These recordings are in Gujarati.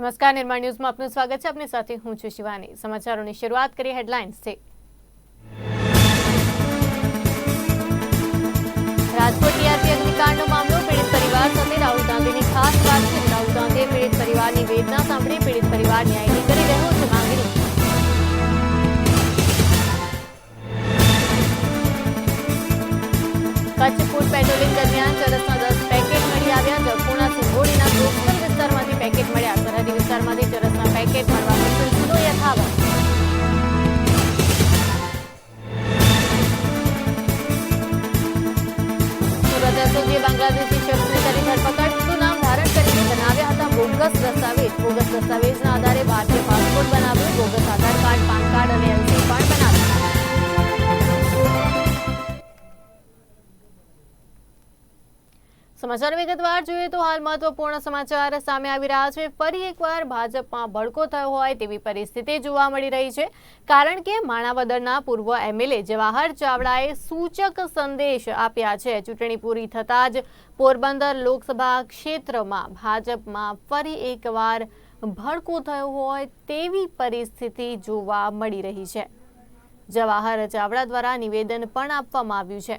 નમસ્કાર નિર્માણ ન્યૂઝમાં આપનું સ્વાગત છે. આપની સાથે હું છું શિવાની. સમાચારોની શરૂઆત કરી હેડલાઇન્સથી રાજકોટ ટીઆરપી અગ્નિકાંડનો મામલો, પીડિત પરિવાર સાથે રાહુલ ગાંધીની ખાસ વાતચીત રાહુલ ગાંધીએ પીડિત પરિવારની વેદના સાંભળી, પીડિત પરિવાર ન્યાયની કરી રહ્યો છે માંગણી. કચ્છ ફૂડ પેટ્રોલિંગ દરમિયાન ચરસના દસ પેકેટ મળી આવ્યા. જરપુરના સિંગોડીના કોસ્ટલ વિસ્તારમાંથી પેકેટ મળ્યા સરહદી વિસ્તારમાંથી ચરસના પેકેટ મળવાનો સિલસિલો યથાવત સુરત એસઓજીએ બાંગ્લાદેશી શખ્સને કરી ધરપકડ શું નામ ધારણ કરીને બનાવ્યા હતા બોગસ દસ્તાવેજ બોગસ દસ્તાવેજના સમાચાર વિગતવાર જોઈએ તો હાલ મહત્વપૂર્ણ સમાચાર સામે આવી રહ્યા છે. ફરી એકવાર ભાજપમાં ભડકો થયો હોય તેવી પરિસ્થિતિ જોવા મળી રહી છે. કારણ કે માણાવદરના પૂર્વ એમએલએ જવાહર ચાવડાએ સૂચક સંદેશ આપ્યા છે. ચૂંટણી પૂરી થતાં જ પોરબંદર લોકસભા ક્ષેત્રમાં ભાજપમાં ફરી એકવાર ભડકો થયો હોય તેવી પરિસ્થિતિ જોવા મળી રહી છે. જવાહર ચાવડા દ્વારા નિવેદન પણ આપવામાં આવ્યું છે.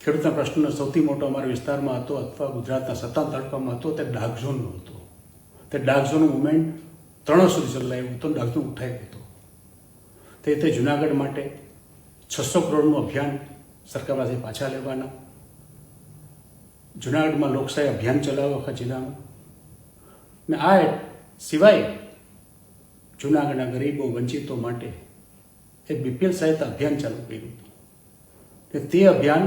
ખેડૂતના પ્રશ્નનો સૌથી મોટો અમારા વિસ્તારમાં હતો અથવા ગુજરાતના સત્તા તાલુકામાં હતો તે ડાર્ક ઝોનનો હતો. તે ડાર્ક ઝોનનું મુવમેન્ટ ત્રણ સુધી ચલાવ્યું હતું ડાર્ક ઝોન ઉઠાવી હતો. તે તે જુનાગઢ માટે છસો કરોડનું અભિયાન સરકાર પાસે પાછા લેવાના. જુનાગઢમાં લોકશાહી અભિયાન ચલાવ્યો આખા જિલ્લામાં ને આ સિવાય જુનાગઢના ગરીબો વંચિતો માટે એ બીપીએલ સહાયતા અભિયાન ચાલુ કર્યું હતું. તે અભિયાન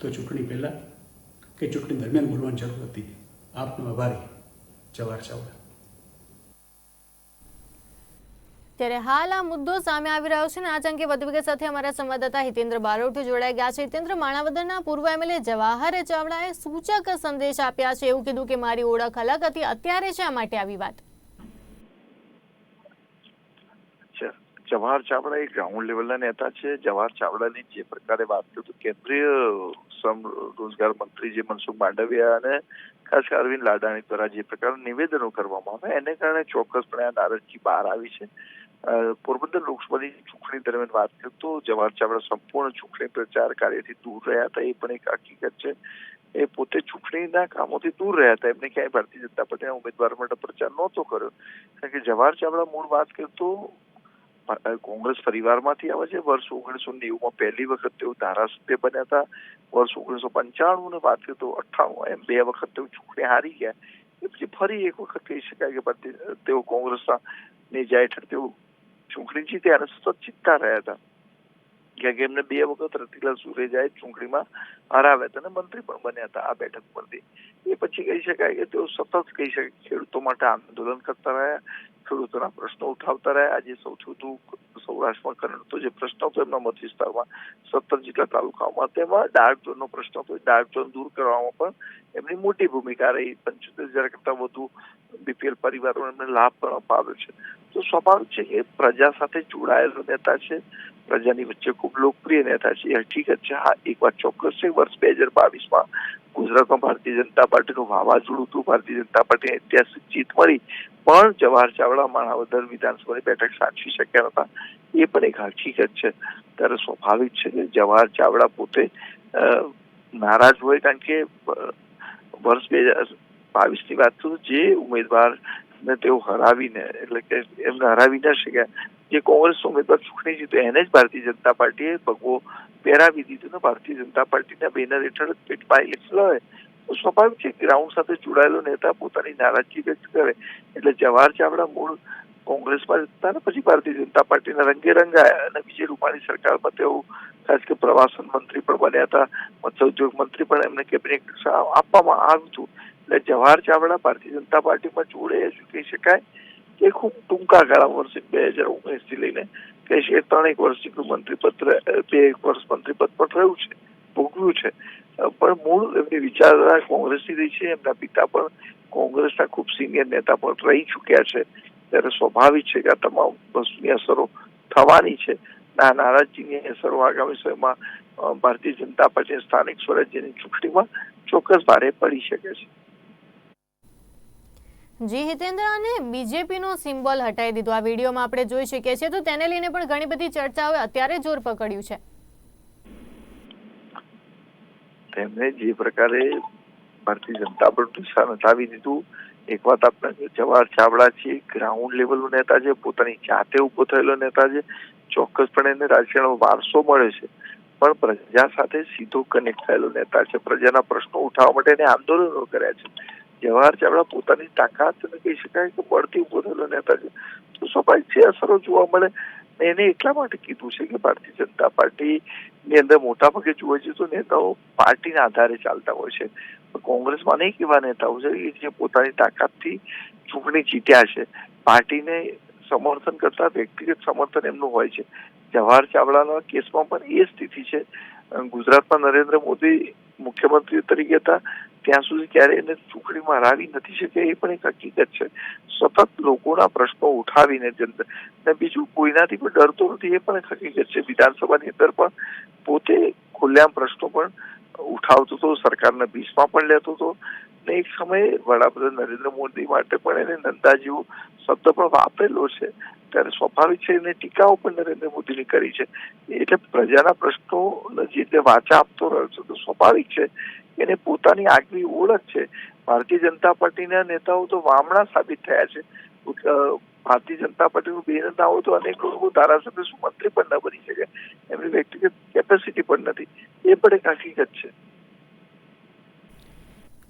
તો ચૂંટણી પહેલાં કે ચૂંટણી દરમિયાન બોલવાની જરૂર હતી. આપનો આભારી જવાહર ચાવડા. ત્યારે હાલ આ મુદ્દો સામે આવી રહ્યો છે અને આજ અંગે વધુ વિગત સાથે અમારા સંવાદદાતા હિતેન્દ્ર બારોટ જોડાઈ ગયા છે. હિતેન્દ્ર માણાવદરના પૂર્વ એમએલએ જવાહર ચાવડાએ સૂચક સંદેશ આપ્યા છે. એવું કીધું કે મારી ઓળખ અલગ હતી. અત્યારે શા માટે આવી વાત? છે જવાહર ચાવડા એ ગ્રાઉન્ડ લેવલના નેતા છે. જવાહર ચાવડાની જે પ્રકારે વાત કરું કેન્દ્રીય શ્રમ રોજગાર મંત્રી જે મનસુખ માંડવિયા અને ખાસ અરવિંદ લાડાણી દ્વારા જે પ્રકારના નિવેદનો કરવામાં આવે એને કારણે ચોક્કસપણે આ નારાજગી બહાર આવી છે. પોરબંદર લોકસભાની ચૂંટણી દરમિયાન વાત કરું તો જવાહર ચાવડા સંપૂર્ણ ચૂંટણી પ્રચાર કાર્યથી દૂર રહ્યા હતા, એ પણ એક હકીકત છે. એ પોતે ચૂંટણીના કામોથી દૂર રહ્યા હતા. એમને ક્યાંય ભારતીય જનતા પાર્ટીના ઉમેદવાર માટે પ્રચાર નહોતો કર્યો. કારણ કે જવાહર ચાવડા મૂળ વાત કરતો કોંગ્રેસ પરિવારમાંથી આવે છે. વર્ષ ઓગણીસો નેવુંમાં પહેલી વખત તેઓ ધારાસભ્ય બન્યા હતા. વર્ષ ઓગણીસો પંચાણું ને વાત તો અઠ્ઠાણું. એમ બે વખત તેઓ ચૂંટણી હારી ગયા. એ પછી ફરી એક વખત કહી શકાય કે તેઓ કોંગ્રેસના નેજા હેઠળ તેઓ ચૂંટણી જીત્યા અને સતત જીતતા રહ્યા હતા. કે એમને બે વખત રતિલાલ સુરેજાએ ચૂંટણીમાં હરાવ્યા હતા અને મંત્રી પણ બન્યા હતા આ બેઠક પરથી. એ પછી કહી શકાય કે તેઓ સતત કહી શકાય ખેડૂતો માટે આંદોલન કરતા રહ્યા, ખેડૂતોના પ્રશ્નો ઉઠાવતા રહ્યા. આજે સૌથી વધુ સૌરાષ્ટ્રમાં કરણતો જે પ્રશ્ન હતો એમના મત વિસ્તારમાં સત્તર જેટલા તાલુકાઓમાં તેમાં ડાર્ક ઝોનનો પ્રશ્ન હતો. ડાર્ક ઝોન દૂર કરવામાં પણ એમની મોટી ભૂમિકા રહી. પંચોતેર હજાર કરતા વધુ બીપીએલ પરિવારોને એમને લાભ પણ અપાવ્યો છે. તો સ્વાભાવિક છે કે પ્રજા સાથે જોડાયેલો નેતા છે. પ્રજાની વચ્ચે ખૂબ લોકપ્રિય નેતા છે. એ હકીકત છે, હા, એક વાત ચોક્કસ છે. વર્ષ બે હજાર બાવીસમાં ગુજરાતમાં ભારતીય જનતા પાર્ટીનું વાવાઝોડું હતું. ભારતીય જનતા પાર્ટી ઐતિહાસિક જીત મળી. પણ જવાહર ચાવડા માણાવદર વિધાનસભાની બેઠક સાચવી શક્યા હતા એ પણ એક હકીકત છે. ત્યારે સ્વાભાવિક છે કે જવાહર ચાવડા પોતે નારાજ હોય કારણ કે વર્ષ બે હજાર બાવીસની વાત કરું, જે ઉમેદવારને તેઓ હરાવીને, એટલે કે એમને હરાવી ન શક્યા. જે કોંગ્રેસ ઉમેદવાર ચૂંટણી જીત્યો એને જ ભારતીય જનતા પાર્ટીએ ભગવો પહેરાવી દીધું ને ભારતીય જનતા પાર્ટીના બેનર હેઠળ જ પેટમાં ઇલેક્શન હોય. તો સ્વાભાવિક છે ગ્રાઉન્ડ સાથે જોડાયેલો નેતા પોતાની નારાજગી વ્યક્ત કરે. એટલે જવાહર ચાવડા મૂળ કોંગ્રેસમાં હતા ને પછી ભારતીય જનતા પાર્ટીના રંગે રંગાયા અને વિજય રૂપાણી સરકારમાં તેઓ ખાસ કે પ્રવાસન મંત્રી પણ બન્યા હતા. મત્સ્ય ઉદ્યોગ મંત્રી પણ એમને કેબિનેટ આપવામાં આવ્યું હતું. એટલે જવાહર ચાવડા ભારતીય જનતા પાર્ટીમાં જોડે શું કહી શકાય કે ખૂબ ટૂંકા ગાળા વર્ષે બે હજાર ઓગણીસથી લઈને કે છે ત્રણેક વર્ષ જેટલું મંત્રીપદ બે એક વર્ષ મંત્રીપદ પણ રહ્યું છે, ભોગવ્યું છે. પણ મૂળ એમની વિચારધારા કોંગ્રેસની રહી છે, એમના પિતા પણ કોંગ્રેસના ખૂબ સિનિયર નેતા પણ રહી ચૂક્યા છે. ત્યારે સ્વાભાવિક છે કે આ તમામ વસ્તુની અસરો થવાની છે. આ નારાજગીની અસરો આગામી સમયમાં ભારતીય જનતા પાર્ટી સ્થાનિક સ્વરાજ્યની ચૂંટણીમાં ચોક્કસ ભારે પડી શકે છે. જી હિતેન્દ્ર, અને બીજેપીનો સિમ્બોલ હટાવી દીધો. આ વિડીયોમાં આપણે જોઈ શકીએ છીએ. તો તેને લઈને પણ ઘણી બધી ચર્ચાઓએ અત્યારે જોર પકડ્યું છે. તેમણે જે પ્રકારે ભારતીય જનતા પર નિશાન હટાવી દીધું, એક વાત આપણે જવાહર ચાવડા છે, ગ્રાઉન્ડ લેવલનો નેતા છે, પોતાની જાતે ઊભો થયેલો નેતા છે, ચોક્કસપણે એને રાજકારણમાં વારસો મળે છે. પણ પ્રજા સાથે સીધો કનેક્ટ થયેલો નેતા છે. પ્રજાના પ્રશ્નો ઉઠાવવા માટે એને આંદોલનો કર્યા છે. જવાહર ચાવડા પોતાની તાકાત અને કહી શકાય કે બળથી ઊભો નેતા છે તો સ્વાભાવિક છે, અસરો જોવા મળે. એને એટલા માટે કીધું છે કે ભારતીય જનતા પાર્ટી ની અંદર મોટા ભાગે જોવા જઈએ તો નેતાઓ પાર્ટીના આધારે ચાલતા હોય છે. કોંગ્રેસમાં નહીં કેવા નેતાઓ છે જે પોતાની તાકાતથી ચૂંટણી જીત્યા છે. પાર્ટીને સમર્થન કરતા, વ્યક્તિગત સમર્થન એમનું હોય છે. જવાહર ચાવડાના કેસમાં પણ એ સ્થિતિ છે. ગુજરાતમાં નરેન્દ્ર મોદી મુખ્યમંત્રી તરીકે હતા. ત્યાં સુધી ક્યારે એને ચૂંટણીમાં હરાવી નથી શકે એ પણ એક હકીકત છે. સતત લોકોના પ્રશ્નો ઉઠાવીને જનતા ને બીજું કોઈનાથી પણ ડરતો નથી એ પણ એક હકીકત છે. વિધાનસભાની અંદર પણ પોતે ખુલ્લેઆમ પ્રશ્નો પણ ઉઠાવતો હતો સરકારના બીચમાં પણ લેતો હતો ને એક સમયે વડાપ્રધાન નરેન્દ્ર મોદી માટે પણ એને નંદા જેવો શબ્દ પણ વાપરેલો છે. ત્યારે સ્વાભાવિક છે એને ટીકાઓ પણ નરેન્દ્ર મોદીની કરી છે. એટલે પ્રજાના પ્રશ્નો જે રીતે વાચા આપતો રહ્યો છે. તો સ્વાભાવિક છે એને પોતાની આગવી ઓળખ છે. ભારતીય જનતા પાર્ટીના નેતાઓ તો વામણા સાબિત થયા છે. ભારતીય જનતા પાર્ટીનું બે નેતાઓ તો અનેક લોકો ધારાસભ્ય શું મંત્રી પણ ન બની શકે. એમની વ્યક્તિગત કેપેસિટી પણ નથી. એ પણ એક હકીકત છે.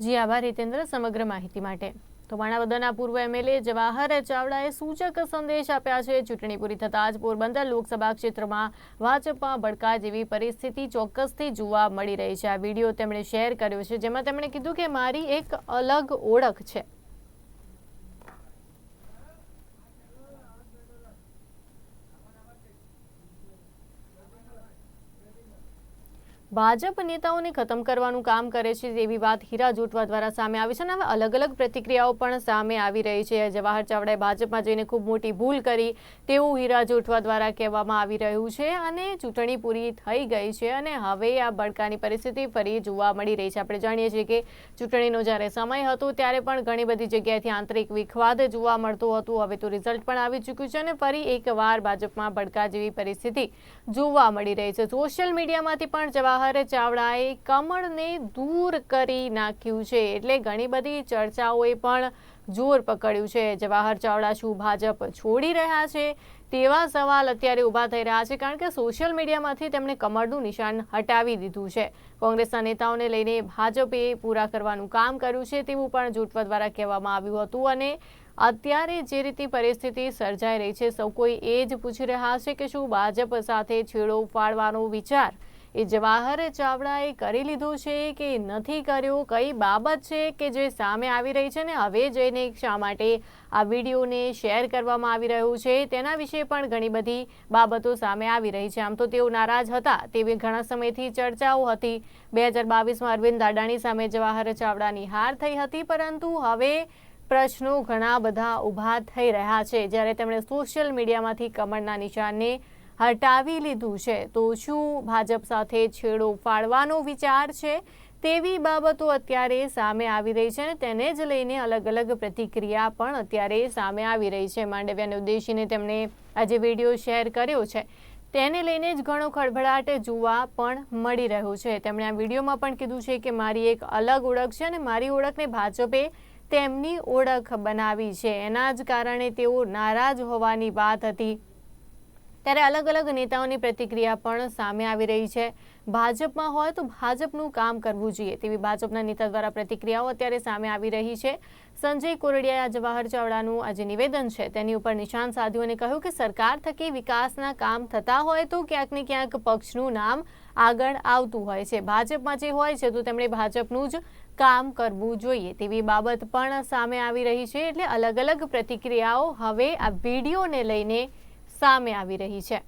જી આભાર હિતેન્દ્ર, સમગ્ર માહિતી માટે. તો માણાવદરના પૂર્વ એમએલએ જવાહર ચાવડાએ સૂચક સંદેશ આપ્યા છે. ચૂંટણી પૂરી થતાં જ પોરબંદર લોકસભા ક્ષેત્રમાં ભાજપમાં ભડકા જેવી પરિસ્થિતિ ચોક્કસથી જોવા મળી રહી છે. આ વીડિયો તેમણે શેર કર્યો છે, જેમાં તેમણે કીધું કે મારી એક અલગ ઓળખ છે. ભાજપ નેતાઓને ખતમ કરવાનું કામ કરે છે તેવી વાત હીરા જોટવા દ્વારા સામે આવી છે અને હવે અલગ અલગ પ્રતિક્રિયાઓ પણ સામે આવી રહી છે. જવાહર ચાવડાએ ભાજપમાં જઈને ખૂબ મોટી ભૂલ કરી તેવું હીરા જોટવા દ્વારા કહેવામાં આવી રહ્યું છે અને ચૂંટણી પૂરી થઈ ગઈ છે અને હવે આ બળકાની પરિસ્થિતિ ફરી જોવા મળી રહી છે. આપણે જાણીએ છીએ કે ચૂંટણીનો જ્યારે સમય હતો ત્યારે પણ ઘણી બધી જગ્યાએથી આંતરિક વિખવાદ જોવા મળતું હતું. હવે તો રિઝલ્ટ પણ આવી ચૂક્યું છે અને ફરી એકવાર ભાજપમાં ભડકા જેવી પરિસ્થિતિ જોવા મળી રહી છે. સોશિયલ મીડિયામાંથી પણ જવાહર ચાવડાએ કમળને દૂર કરી નાખ્યું છે. એટલે ઘણી બધી ચર્ચાઓએ પણ જોર પકડ્યું છે જવાહર ચાવડા શું ભાજપ છોડી રહ્યા છે. તેવા સવાલ અત્યારે ઊભા થઈ રહ્યા છે કારણ કે સોશિયલ મીડિયામાંથી તેમણે કમળનું નિશાન હટાવી દીધું છે. કોંગ્રેસના નેતાઓને લઈને ભાજપે પૂરા કરવાનું કામ કર્યું છે તેવું પણ જોટવા દ્વારા કહેવામાં આવ્યું હતું અને અત્યારે જે રીતે પરિસ્થિતિ સર્જાઈ રહી છે, સૌ કોઈ એ જ પૂછી રહ્યા છે કે શું ભાજપ સાથે છેડો ઉપાડવાનો વિચાર એ જવાહર ચાવડાએ કરી લીધું છે કે નથી કર્યું. કઈ બાબત છે કે જે સામે આવી રહી છે ને હવે જઈને શા માટે આ વિડીયોને શેર કરવામાં આવી રહ્યું છે તેના વિશે પણ ઘણી બધી બાબતો સામે આવી રહી છે. આમ તો તેઓ નારાજ હતા તેવી ઘણા સમયથી ચર્ચાઓ હતી. બે હજાર બાવીસમાં અરવિંદ દાડાણી સામે જવાહર ચાવડાની હાર થઈ હતી, પરંતુ હવે પ્રશ્નો ઘણા બધા ઊભા થઈ રહ્યા છે. જ્યારે તેમણે સોશિયલ મીડિયામાંથી કમળના નિશાનને હટાવી લીધું છે. તો શું ભાજપ સાથે છેડો ફાળવાનો વિચાર છે તેવી બાબતો અત્યારે સામે આવી રહી છે અને તેને જ લઈને અલગ અલગ પ્રતિક્રિયા પણ અત્યારે સામે આવી રહી છે. માંડવ્યાને ઉદ્દેશીને તેમણે આજે વીડિયો શેર કર્યો છે. તેને લઈને જ ઘણો ખળભળાટ જોવા પણ મળી રહ્યો છે. તેમણે આ વિડીયોમાં પણ કીધું છે કે મારી એક અલગ ઓળખ છે અને મારી ઓળખને ભાજપે તેમની ઓળખ બનાવી છે. એના જ કારણે તેઓ નારાજ હોવાની વાત હતી. ત્યારે અલગ અલગ નેતાઓની પ્રતિક્રિયા પણ સામે આવી રહી છે. ભાજપમાં હોય તો ભાજપનું કામ કરવું જોઈએ તેવી ભાજપના નેતા દ્વારા પ્રતિક્રિયાઓ અત્યારે સામે આવી રહી છે. સંજય કોરડિયાએ જવાહર ચાવડાનું આ જે નિવેદન છે. તેની ઉપર નિશાન સાધ્યું અને કહ્યું કે સરકાર થકી વિકાસના કામ થતા હોય તો ક્યાંક ને ક્યાંક પક્ષનું નામ આગળ આવતું હોય છે. ભાજપમાં જે હોય છે તો તેમણે ભાજપનું જ કામ કરવું જોઈએ તેવી બાબત પણ સામે આવી રહી છે. એટલે અલગ અલગ પ્રતિક્રિયાઓ હવે આ વિડીયોને લઈને સામે આવી રહી છે.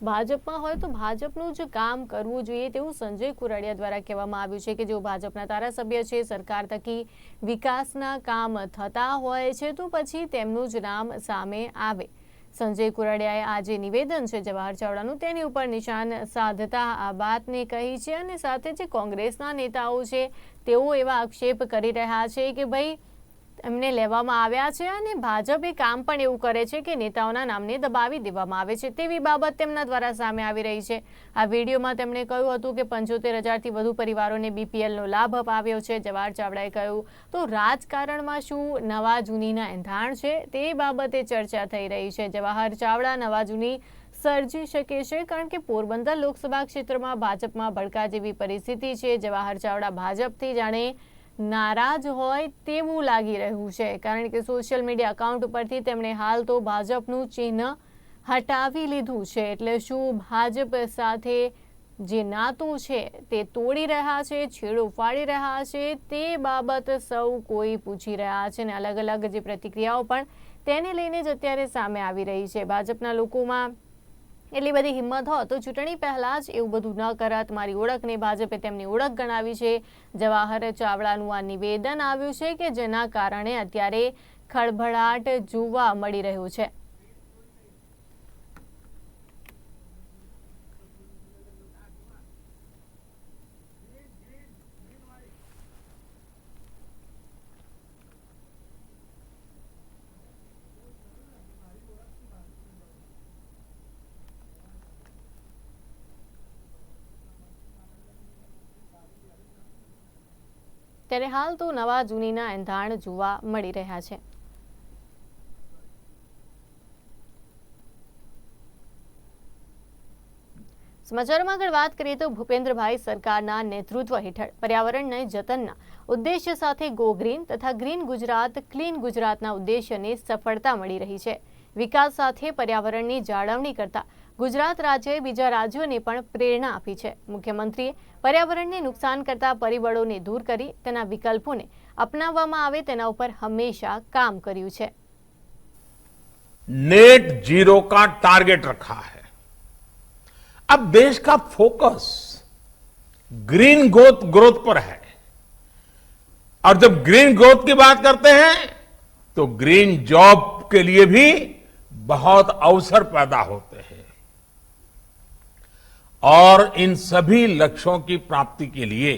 ભાજપમાં હોય તો ભાજપનું જ કામ કરવું જોઈએ તેવું સંજય કુરાડિયા દ્વારા કહેવામાં આવ્યું છે કે જેઓ ભાજપના ધારાસભ્ય છે, સરકાર થકી વિકાસના કામ થતા હોય છે તો પછી તેમનું જ નામ સામે આવે. સંજય કુરાડિયાએ આ જે નિવેદન છે જવાહર ચાવડાનું તેની ઉપર નિશાન સાધતા આ વાતને કહી છે અને સાથે જે કોંગ્રેસના નેતાઓ છે તેઓ એવા આક્ષેપ કરી રહ્યા છે કે ભાઈ એમને લેવામાં આવ્યા છે અને ભાજપ કામ પણ એવું કરે છે કે નેતાઓના નામને દબાવી દેવામાં આવે છે તેવી બાબત તેમના દ્વારા સામે આવી રહી છે. આ વિડીયોમાં તેમણે કહ્યું હતું કે પંચોતેર હજારથી વધુ પરિવારોને બીપીએલનો લાભ અપાવ્યો છે. જવાહર ચાવડાએ કહ્યું, તો રાજકારણમાં શું નવા જૂનીના એંધાણ છે તે બાબતે ચર્ચા થઈ રહી છે. જવાહર ચાવડા નવા જૂની સર્જી શકે છે કારણ કે પોરબંદર લોકસભા ક્ષેત્રમાં ભાજપમાં ભડકા જેવી પરિસ્થિતિ છે. જવાહર ચાવડા ભાજપથી જાણે નારાજ હોય તેવું લાગી રહ્યું છે. કારણ કે સોશિયલ મીડિયા અકાઉન્ટ ઉપરથી તેમણે હાલ તો ભાજપનું ચિહ્ન હટાવી લીધું છે. એટલે શું ભાજપ સાથે જે નાતું છે તે તોડી રહ્યા છે, છેડો ફાડી રહ્યા છે, તે બાબત સૌ કોઈ પૂછી રહ્યા છે અને અલગ અલગ જે પ્રતિક્રિયાઓ પણ તેને લઈને જ અત્યારે સામે આવી રહી છે. ભાજપના લોકોમાં એટલી બધી હિંમત હોત તો ચૂંટણી પહેલાં જ એવું બધું ન કરત. મારી ઓળખને ભાજપે તેમની ઓળખ ગણાવી છે. જવાહર ચાવડાનું આ નિવેદન આવ્યું છે કે જેના કારણે અત્યારે ખળભળાટ જોવા મળી રહ્યું છે. ત્યારે હાલ તો નવા જૂનીના એંધાણ જોવા મળી રહ્યા છે. સમાચારમાં આગળ વાત કરીએ તો ભૂપેન્દ્રભાઈ સરકારના નેતૃત્વ હેઠળ પર્યાવરણને જતનના ઉદ્દેશ્ય સાથે ગો ગ્રીન તથા ગ્રીન ગુજરાત ક્લીન ગુજરાતના ઉદ્દેશ્યને સફળતા મળી રહી છે. વિકાસ સાથે પર્યાવરણની જાળવણી કરતા ગુજરાત રાજ્યએ બીજા રાજ્યોને પણ પ્રેરણા આપી છે મુખ્યમંત્રીએ પર્યાવરણને નુકસાન કરતા પરિબળોને દૂર કરી તેના વિકલ્પોને અપનાવવામાં આવે તેના ઉપર હંમેશા કામ કર્યું છે नेट जीरो का टारगेट रखा है अब देश का फोकस ग्रीन ग्रोथ ग्रोथ पर है और जब ग्रीन ग्रोथ की बात करते हैं तो ग्रीन जॉब के लिए भी बहुत अवसर पैदा होते हैं और इन सभी लक्ष्यों की प्राप्ति के लिए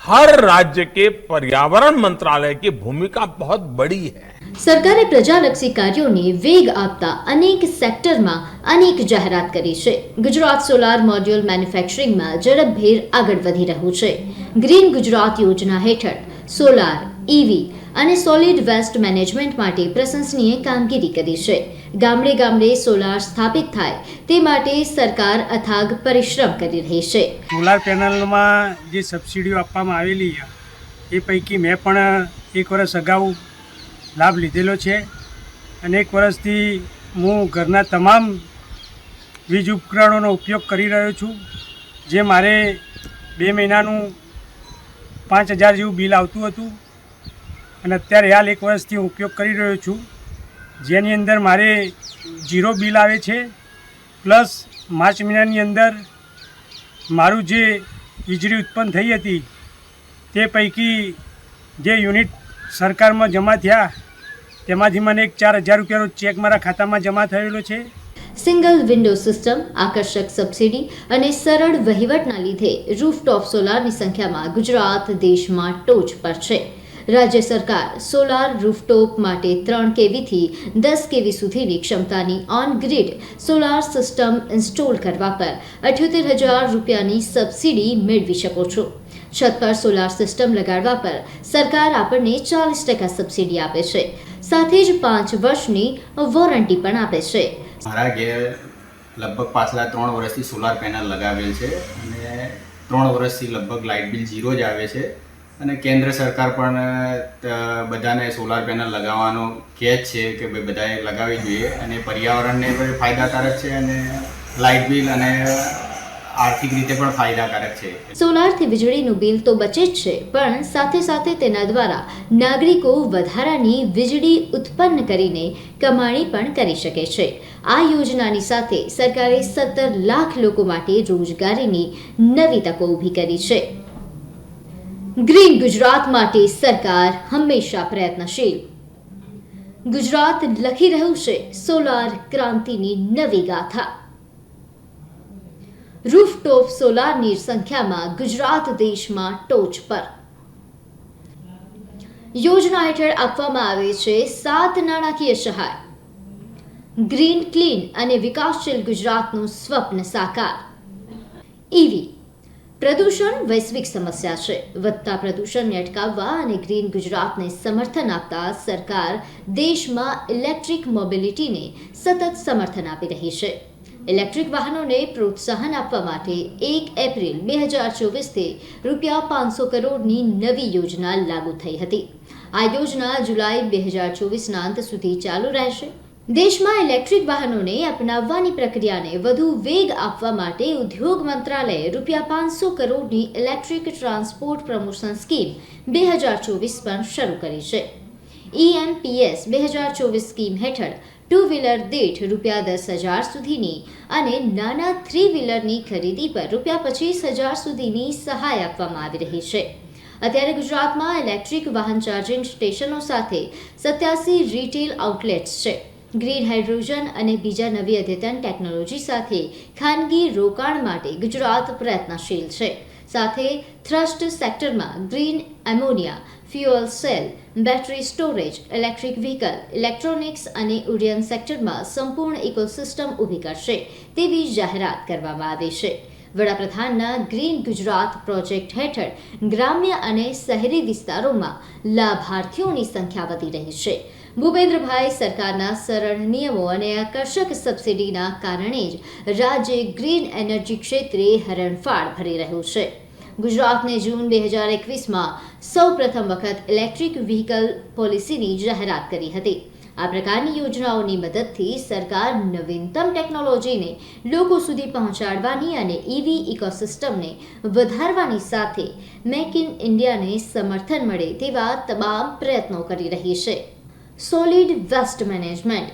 हर राज्य के पर्यावरण मंत्रालय की भूमिका बहुत बड़ी है સરકારે પ્રજાલક્ષી કાર્યોને વેગ આપતા અનેક સેક્ટરમાં અનેક જાહેરાત કરી છે ગુજરાત સોલાર મોડ્યુલ મેન્યુફેક્ચરિંગમાં ઝડપભેર આગળ વધી રહ્યું છે ગ્રીન ગુજરાત યોજના હેઠળ સોલાર ઈવી અને સોલિડ વેસ્ટ મેનેજમેન્ટ માટે પ્રશંસનીય કામગીરી કરી છે. ગામડે ગામડે સોલાર સ્થાપિત થાય તે માટે સરકાર અથાગ પરિશ્રમ કરી રહી છે. સોલાર પેનલમાં જે સબસિડીઓ આપવામાં આવેલી એ પૈકી મેં પણ એક વર્ષ અગાઉ લાભ લીધેલો છે અને એક વર્ષથી હું ઘરના તમામ વીજ ઉપકરણોનો ઉપયોગ કરી રહ્યો છું, જે મારે બે મહિનાનું પાંચ હજાર જેવું બિલ આવતું હતું. અને અત્યારે હાલ એક વર્ષથી હું ઉપયોગ કરી રહ્યો છું. જેની અંદર મારે જીરો બિલ આવે છે, પ્લસ માર્ચ મહિનાની અંદર મારું જે વીજળી ઉત્પન્ન થઈ હતી, તે પૈકી જે યુનિટ સરકારમાં જમા થયા, તેમાંથી મને એક ચાર હજાર રૂપિયાનો ચેક મારા ખાતામાં જમા થયેલો છે. સિંગલ વિન્ડો સિસ્ટમ, આકર્ષક સબસિડી અને સરળ વહીવટના લીધે રૂફટોપ સોલારની સંખ્યામાં ગુજરાત દેશમાં ટોચ પર છે. રાજ્ય સરકાર સોલાર રૂફટોપ માટે ત્રણ કેવીથી દસ કેવી સુધીની ક્ષમતાની on grid solar system install કરવા પર અઠ્યોતેર હજાર રૂપિયાની સબસિડી મેળવી શકો છો. છત પર સોલાર સિસ્ટમ લગાડવા પર સરકાર આપણને ચાલીસ ટકા સબસિડી આપે છે. સાથે જ પાંચ વર્ષની વોરંટી પણ આપે છે. મારા ઘેર લગભગ પાછલા ત્રણ વર્ષથી સોલાર પેનલ લગાવેલ છે અને ત્રણ વર્ષથી લગભગ લાઇટ બિલ ઝીરો જ આવે છે. અને કેન્દ્ર સરકાર પણ બધાને સોલાર પેનલ લગાવવાનો કહે છે કે ભાઈ બધાએ લગાવી જોઈએ અને પર્યાવરણને પણ ફાયદાકારક છે અને લાઇટ બિલ અને આર્થિક રીતે પણ ફાયદાકારક છે. સોલારથી વીજળીનું બિલ તો બચે જ છે, પણ સાથે સાથે તેના દ્વારા નાગરિકો વધારાની વીજળી ઉત્પન્ન કરીને કમાણી પણ કરી શકે છે. આ યોજનાની સાથે સરકારે સત્તર લાખ લોકો માટે રોજગારીની નવી તકો ઊભી કરી છે. ગ્રીન ગુજરાત માટે સરકાર હંમેશા પ્રયત્નશીલ. ગુજરાત લખી રહ્યું છે સોલાર ક્રાંતિની નવી ગાથા. રૂફટોપ સોલારની સંખ્યામાં ગુજરાત દેશમાં ટોચ પર. યોજના હેઠળ આપવામાં આવે છે સાત નાણાકીય સહાય. ગ્રીન ક્લીન અને વિકાસશીલ ગુજરાતનું સ્વપ્ન સાકાર. ઈવી પ્રદૂષણ વૈશ્વિક સમસ્યા છે. વધતા પ્રદૂષણને અટકાવવા અને ગ્રીન ગુજરાતને સમર્થન આપતા સરકાર દેશમાં ઇલેક્ટ્રિક મોબિલિટીને સતત સમર્થન આપી રહી છે. ઇલેક્ટ્રિક વાહનોને પ્રોત્સાહન આપવા માટે એક એપ્રિલ બે હજાર ચોવીસથી રૂપિયા પાંચસો કરોડની નવી યોજના લાગુ થઈ હતી. આ યોજના જુલાઈ બે હજાર ચોવીસના અંત સુધી ચાલુ રહેશે. દેશમાં ઇલેક્ટ્રિક વાહનોને અપનાવવાની પ્રક્રિયાને વધુ વેગ આપવા માટે ઉદ્યોગ મંત્રાલયે રૂપિયા પાંચસો કરોડની ઇલેક્ટ્રિક ટ્રાન્સપોર્ટ પ્રમોશન સ્કીમ બે હજાર ચોવીસ પણ શરૂ કરી છે. ઈએમપીએસ બે હજાર ચોવીસ સ્કીમ હેઠળ ટુ વ્હીલર દીઠ રૂપિયા દસ હજાર સુધીની અને નાના થ્રી વ્હીલરની ખરીદી પર રૂપિયા પચીસ હજાર સુધીની સહાય આપવામાં આવી રહી છે. અત્યારે ગુજરાતમાં ઇલેક્ટ્રિક વાહન ચાર્જિંગ સ્ટેશનો સાથે સત્યાસી રિટેલ આઉટલેટ્સ છે. ગ્રીન હાઇડ્રોજન અને બીજા નવી અદ્યતન ટેકનોલોજી સાથે ખાનગી રોકાણ માટે ગુજરાત પ્રયત્નશીલ છે. સાથે થ્રસ્ટ સેક્ટરમાં green ammonia, fuel cell, battery storage, electric vehicle, electronics અને ઉડ્ડયન સેક્ટરમાં સંપૂર્ણ ઇકોસિસ્ટમ ઊભી કરશે તેવી જાહેરાત કરવામાં આવી છે. વડાપ્રધાનના ગ્રીન ગુજરાત પ્રોજેક્ટ હેઠળ ગ્રામ્ય અને શહેરી વિસ્તારોમાં લાભાર્થીઓની સંખ્યા વધી રહી છે. ભૂપેન્દ્રભાઈ સરકારના સરળ નિયમો અને આકર્ષક સબસિડીના કારણે જ રાજ્ય ગ્રીન એનર્જી ક્ષેત્રે હરણફાળ ભરી રહ્યું છે. ગુજરાતને જૂન બે હજાર એકવીસમાં સૌ પ્રથમ વખત ઇલેક્ટ્રિક વ્હીકલ પોલિસીની જાહેરાત કરી હતી. આ પ્રકારની યોજનાઓની મદદથી સરકાર નવીનતમ ટેકનોલોજીને લોકો સુધી પહોંચાડવાની અને ઇવી ઇકોસિસ્ટમને વધારવાની સાથે મેક ઇન ઇન્ડિયાને સમર્થન મળે તેવા તમામ પ્રયત્નો કરી રહી છે. સોલિડ વેસ્ટ મેનેજમેન્ટ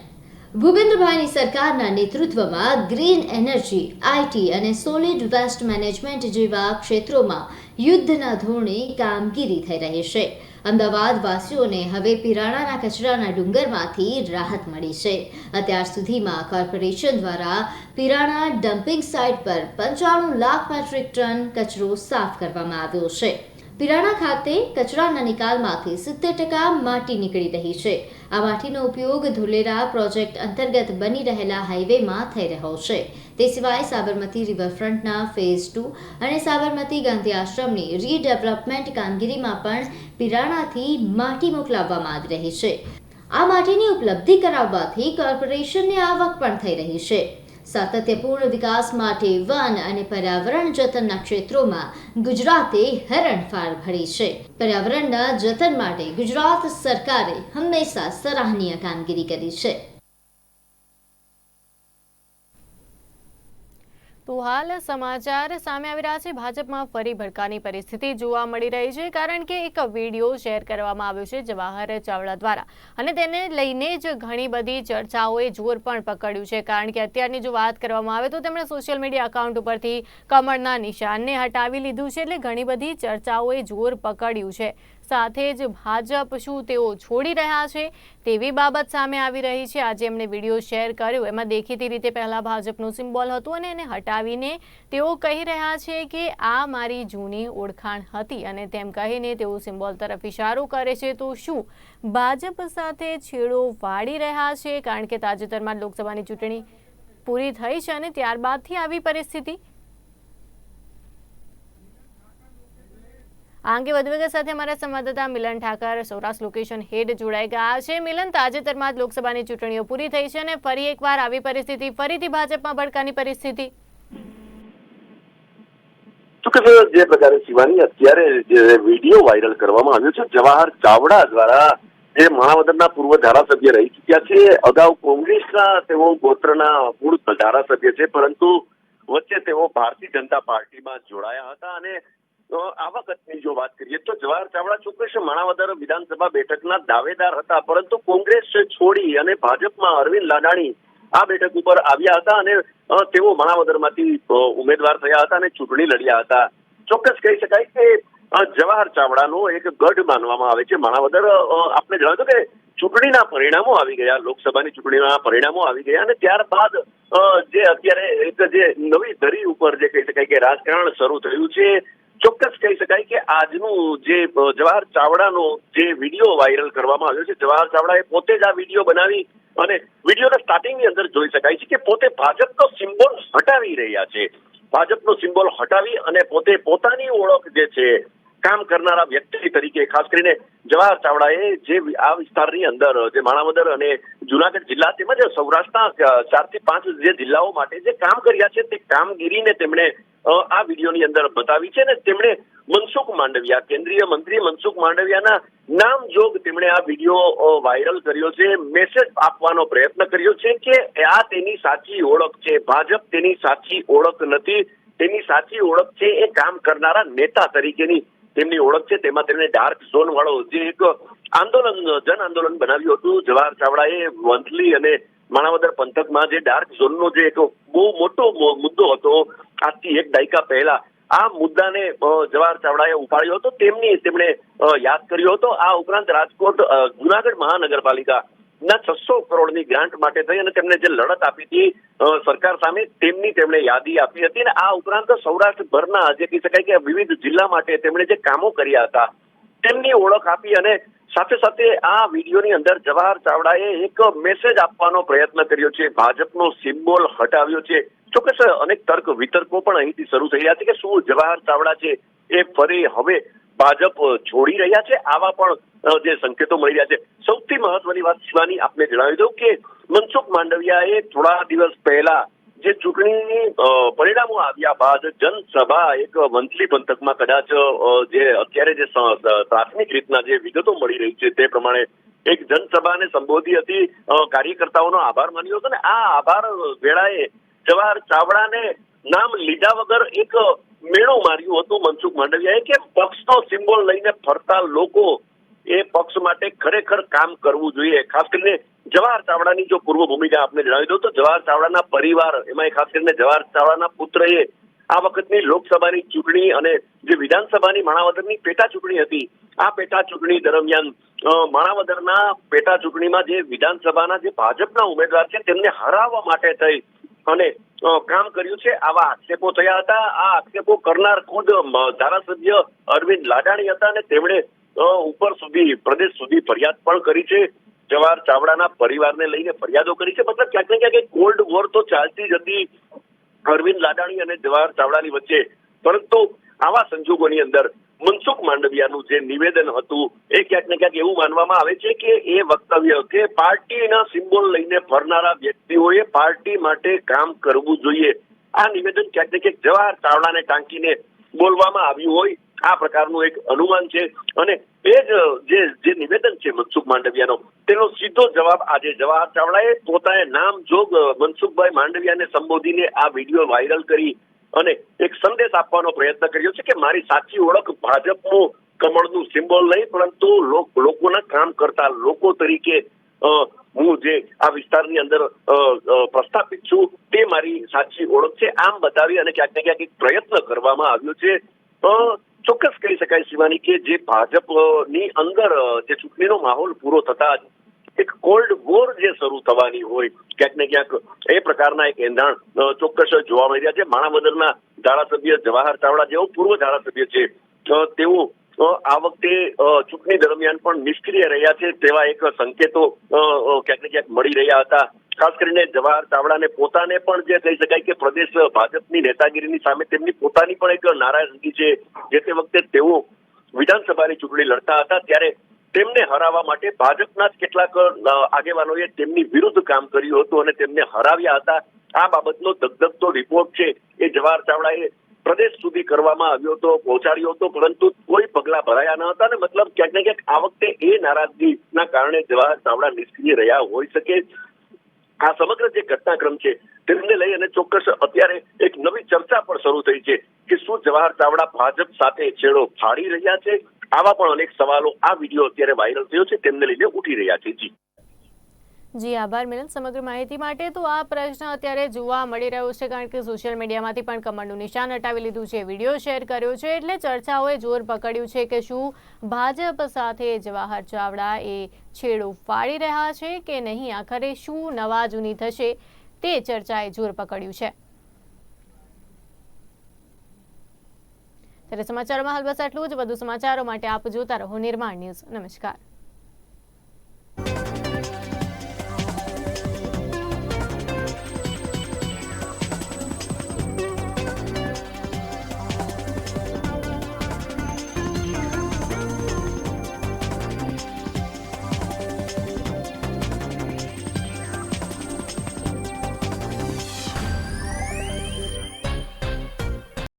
ભૂપેન્દ્રભાઈની સરકારના નેતૃત્વમાં ગ્રીન એનર્જી આઈટી અને સોલિડ વેસ્ટ મેનેજમેન્ટ જેવા ક્ષેત્રોમાં યુદ્ધના ધોરણે કામગીરી થઈ રહી છે. અમદાવાદ વાસીઓને હવે પિરાણાના કચરાના ડુંગરમાંથી રાહત મળી છે. અત્યાર સુધીમાં કોર્પોરેશન દ્વારા પીરાણા ડમ્પિંગ સાઇટ પર પંચાણું લાખ મેટ્રિક ટન કચરો સાફ કરવામાં આવ્યો છે. પીરાણા ખાતે કચરાના નિકાલમાંથી સિત્તેર ટકા માટી નીકળી રહી છે. આ માટીનો ઉપયોગ ધુલેરા પ્રોજેક્ટ અંતર્ગત બની રહેલા હાઈવેમાં થઈ રહ્યો છે. તે સિવાય સાબરમતી રિવરફ્રન્ટના ફેઝ ટુ અને સાબરમતી ગાંધી આશ્રમની રીડેવલપમેન્ટ કામગીરીમાં પણ પીરાણાથી માટી મોકલાવવામાં આવી રહી છે. આ માટીની ઉપલબ્ધિ કરાવવાથી કોર્પોરેશનને આવક પણ થઈ રહી છે. સાતત્યપૂર્ણ વિકાસ માટે વન અને પર્યાવરણ જતનના ક્ષેત્રોમાં ગુજરાતે હરણફાળ ભરી છે. પર્યાવરણના જતન માટે ગુજરાત સરકારે હંમેશા સરાહનીય કામગીરી કરી છે. તો સમાચાર સામે આવી રહ્યા છે. ભાજપમાં ફરી ભડકાની પરિસ્થિતિ જોવા મળી રહી છે, કારણ કે એક વીડિયો શેર કરવામાં આવ્યો છે જવાહર ચાવડા દ્વારા. અને તેને લઈને જ ઘણી બધી ચર્ચાઓએ જોર પણ પકડ્યું છે, કારણ કે અત્યારની જો વાત કરવામાં આવે તો તેમણે સોશિયલ મીડિયા અકાઉન્ટ ઉપરથી કમળના નિશાનને હટાવી લીધું છે, એટલે ઘણી બધી ચર્ચાઓએ જોર પકડ્યું છે. સાથે જ ભાજપ શું તેઓ છોડી રહ્યા છે તેવી બાબત સામે આવી રહી છે. આજે એમણે વીડિયો શેર કર્યો. એમાં દેખીતી રીતે પહેલાં ભાજપનું સિમ્બોલ હતું અને એને હટાવીને તેઓ કહી રહ્યા છે કે આ મારી જૂની ઓળખાણ હતી અને તેમ કહીને તેઓ સિમ્બોલ તરફ ઇશારો કરે છે. તો શું ભાજપ સાથે છેડો વાળી રહ્યા છે? કારણ કે તાજેતરમાં લોકસભાની ચૂંટણી પૂરી થઈ છે અને ત્યારબાદથી આવી પરિસ્થિતિ આ અંગે વધુ વિગત સાથે અમારા સંવાદદાતા મિલન ઠાકર, સૌરાષ્ટ્ર લોકેશન હેડ જોડાઈ ગયા છે. મિલન, તાજેતરમાં જ લોકસભાની ચૂંટણીઓ પૂરી થઈ છે અને ફરી એકવાર આવી પરિસ્થિતિ, ફરીથી ભાજપમાં ભડકાની પરિસ્થિતિ. જે પ્રકારે શિવાની અત્યારે જે વીડિયો વાયરલ કરવામાં આવ્યો છે, જવાહર ચાવડા દ્વારા જે માણાવદરના પૂર્વ ધારાસભ્ય રહી ચુક્યા છે, અગાઉ કોંગ્રેસના તેઓ ગોત્રના મૂળ ધારાસભ્ય છે, પરંતુ વચ્ચે તેઓ ભારતીય જનતા પાર્ટીમાં જોડાયા હતા અને અ, આ વખતની જો વાત કરીએ તો જવાહર ચાવડા ચોક્કસ માણાવદર વિધાનસભા બેઠકના દાવેદાર હતા પરંતુ કોંગ્રેસ છોડી અને ભાજપમાં અરવિંદ લાડાણી આ બેઠક ઉપર આવ્યા હતા અને તેઓ માણાવદરમાંથી ઉમેદવાર થયા હતા અને ચૂંટણી લડ્યા હતા. ચોક્કસ કહી શકાય કે જવાહર ચાવડાનો એક ગઢ માનવામાં આવે છે. માણાવદર આપણે જણાવ્યું કે ચૂંટણીના પરિણામો આવી ગયા લોકસભાની ચૂંટણીના પરિણામો આવી ગયા અને ત્યારબાદ જે અત્યારે એક જે નવી ધરી ઉપર જે કહી શકાય કે રાજકારણ શરૂ થયું છે ચોક્કસ કહી શકાય કે આજનું જે જવાહર ચાવડાનો જે વીડિયો વાયરલ કરવામાં આવ્યો છે, જવાહર ચાવડાએ પોતે જ આ વીડિયો બનાવી અને વિડીયોના સ્ટાર્ટિંગની અંદર જોઈ શકાય છે કે પોતે ભાજપનો સિમ્બોલ હટાવી રહ્યા છે. ભાજપનો સિમ્બોલ હટાવી અને પોતે પોતાની ઓળખ જે છે, કામ કરનારા વ્યક્તિ તરીકે ખાસ કરીને જવાહર ચાવડાએ જે આ વિસ્તારની અંદર, જે માણાવદર અને જુનાગઢ જિલ્લા તેમજ સૌરાષ્ટ્રના ચારથી પાંચ જે જિલ્લાઓ માટે જે કામ કર્યા છે તે કામગીરીને તેમણે આ વિડીયોની અંદર બતાવી છે અને તેમણે મનસુખ માંડવિયા, કેન્દ્રીય મંત્રી મનસુખ માંડવિયાના નામ જોગ તેમણે આ વીડિયો વાયરલ કર્યો છે મેસેજ આપવાનો પ્રયત્ન કર્યો છે કે આ તેની સાચી ઓળખ છે. ભાજપ તેની સાચી ઓળખ નથી. તેની સાચી ઓળખ છે એ કામ કરનારા નેતા તરીકેની તેમની ઓળખ છે. તેમાં તેમણે ડાર્ક ઝોન વાળો જે એક આંદોલન, જન આંદોલન બનાવ્યું હતું. જવાહર ચાવડાએ વંથલી અને માણાવદર પંથકમાં જે ડાર્ક ઝોનનો જે એક બહુ મોટો મુદ્દો હતો, આજથી એક દાયકા પહેલા, આ મુદ્દાને જવાહર ચાવડાએ ઉપાડ્યો હતો. તેમની તેમણે યાદ કર્યો હતો. આ ઉપરાંત રાજકોટ જુનાગઢ મહાનગરપાલિકા ના છસો કરોડની ગ્રાન્ટ માટે થઈ અને તેમને જે લડત આપી હતી સરકાર સામે, તેમની તેમણે યાદી આપી હતી અને આ ઉપરાંત સૌરાષ્ટ્રભરના, જે કહી શકાય કે વિવિધ જિલ્લા માટે તેમણે જે કામો કર્યા હતા, તેમની ઓળખ આપી અને સાથે સાથે આ વિડીયોની અંદર જવાહર ચાવડાએ એક મેસેજ આપવાનો પ્રયત્ન કર્યો છે. ભાજપનો સિમ્બોલ હટાવ્યો છે. ચોક્કસ અનેક તર્ક વિતર્કો પણ અહીંથી શરૂ થઈ રહ્યા છે કે શું જવાહર ચાવડા છે એ ફરી હવે ભાજપ છોડી રહ્યા છે? આવા પણ જે સંકેતો મળી રહ્યા છે. સૌથી મહત્વની વાત શિવાની આપને જણાવી દઉં કે મનસુખ માંડવિયાએ થોડા દિવસ પહેલા જે ચૂંટણીની પરિણામો આવ્યા બાદ જનસભા એક વંથલી પંથકમાં કદાચ જે અત્યારે જે પ્રાથમિક રીતના જે વિગતો મળી રહી છે તે પ્રમાણે એક જનસભાને સંબોધી હતી કાર્યકર્તાઓનો આભાર માન્યો હતો ને આ આભાર વેળાએ જવાહર ચાવડાને નામ લીધા વગર એક મેળો માર્યું હતું મનસુખ માંડવિયાએ કે પક્ષનો સિમ્બોલ લઈને ફરતા લોકો એ પક્ષ માટે ખરેખર કામ કરવું જોઈએ. ખાસ કરીને જવાહર ચાવડાની જો પૂર્વ ભૂમિકા આપને જણાવી દઉં તો જવાહર ચાવડાના પરિવાર એમાં ખાસ કરીને જવાહર ચાવડાના પુત્રએ આ વખતની લોકસભાની ચૂંટણી અને જે વિધાનસભાની માણાવદરની પેટા ચૂંટણી હતી, આ પેટા ચૂંટણી દરમિયાન માણાવદરના પેટા ચૂંટણીમાં જે વિધાનસભાના જે ભાજપના ઉમેદવાર છે તેમને હરાવવા માટે થઈ અને કામ કર્યું છે. આવા આક્ષેપો થયા હતા. આ આક્ષેપો કરનાર ખુદ ધારાસભ્ય અરવિંદ લાડાણી હતા અને તેમણે ઉપર સુધી, પ્રદેશ સુધી ફરિયાદ પણ કરી છે. જવાહર ચાવડાના પરિવારને લઈને ફરિયાદો કરી છે. મતલબ ક્યાંક ને ક્યાંક કોલ્ડ વોર તો ચાલતી જ હતી અરવિંદ લાડાણી અને જવાહર ચાવડાની વચ્ચે. પરંતુ આવા સંજોગોની અંદર મનસુખ માંડવિયાનું જે નિવેદન હતું, એ ક્યાંક ને ક્યાંક એવું માનવામાં આવે છે કે એ વક્તવ્ય કે પાર્ટીના સિમ્બોલ લઈને ફરનારા વ્યક્તિઓએ પાર્ટી માટે કામ કરવું જોઈએ. આ નિવેદન ક્યાંક ને ક્યાંક જવાહર ચાવડાને ટાંકીને બોલવામાં આવ્યું હોય. આ પ્રકારનું એક અનુમાન છે. અને એ જ, જે જે નિવેદન છે મનસુખ માંડવિયાનો, તેનો સીધો જવાબ આજે જવાહર ચાવડાએ પોતાએ નામ જોગ મનસુખભાઈ માંડવિયાને સંબોધીને આ વીડિયો વાયરલ કરી અને એક સંદેશ આપવાનો પ્રયત્ન કર્યો છે કે મારી સાચી ઓળખ ભાજપનું કમળનું સિમ્બોલ નહીં, પરંતુ લોકોના કામ કરતા લોકો તરીકે હું જે આ વિસ્તારની અંદર પ્રસ્થાપિત છું, તે મારી સાચી ઓળખ છે. આમ બતાવી અને ક્યાંક ને ક્યાંક એક પ્રયત્ન કરવામાં આવ્યો છે. ચોક્કસ કહી શકાય શિવાની કે જે ભાજપની અંદર જે ચૂંટણીનો માહોલ પૂરો થતા જ એક કોલ્ડ વોર જે શરૂ થવાની હોય, ક્યાંક ને ક્યાંક એ પ્રકારના એક એંધાણ ચોક્કસ જોવા મળી રહ્યા છે. માણાવદરના ધારાસભ્ય જવાહર ચાવડા જેઓ પૂર્વ ધારાસભ્ય છે તેઓ આ વખતે ચૂંટણી દરમિયાન પણ નિષ્ક્રિય રહ્યા છે તેવા એક સંકેતો ક્યાંક ને ક્યાંક મળી રહ્યા હતા. ખાસ કરીને જવાહર ચાવડાને પોતાને પણ જે કહી શકાય કે પ્રદેશ ભાજપની નેતાગીરીની સામે તેમની પોતાની પણ એક નારાજગી છે, જે તે વખતે તેઓ વિધાનસભાની ચૂંટણી લડતા હતા, ત્યારે તેમને હરાવવા માટે ભાજપના જ કેટલાક આગેવાનોએ તેમની વિરુદ્ધ કામ કર્યું હતું અને તેમને હરાવ્યા હતા. આ બાબતનો ધગધગતો રિપોર્ટ છે, એ જવાહર ચાવડાએ પ્રદેશ સુધી કરવામાં આવ્યો હતો, પહોંચાડ્યો હતો, પરંતુ કોઈ પગલા ભરાયા ન હતા અને મતલબ ક્યાંક ને ક્યાંક આ વખતે એ નારાજગીના કારણે જવાહર ચાવડા નિષ્ક્રિય રહ્યા હોઈ શકે. આ સમગ્ર જે ઘટનાક્રમ છે, તેમને લઈ અને ચોક્કસ અત્યારે એક નવી ચર્ચા પણ શરૂ થઈ છે કે શું જવાહર ચાવડા ભાજપ સાથે છેડો ફાડી રહ્યા છે? આવા પણ અનેક સવાલો આ વીડિયો અત્યારે વાયરલ થયો છે, તેમને લઈને ઉઠી રહ્યા છે. જી. જી, આભાર મિલન. સમગ્ર માહિતી માટે તો આ પ્રશ્ન અત્યારે જોવા મળી રહ્યો છે, કારણ કે સોશિયલ મીડિયામાંથી પણ કમળનું નિશાન હટાવી લીધું છે. વીડિયો શેર કર્યો છે, એટલે ચર્ચાઓએ જોર પકડ્યું છે કે શું ભાજપ સાથે જવાહર ચાવડા એ છેડો ફાડી રહ્યા છે કે નહીં? આખરે શું નવા જૂની થશે તે ચર્ચાએ જોર પકડ્યું છે. ત્યારે સમાચારોમાં હાલ બસ આટલું જ. વધુ સમાચારો માટે આપ જોતા રહો નિર્માણ ન્યૂઝ. નમસ્કાર.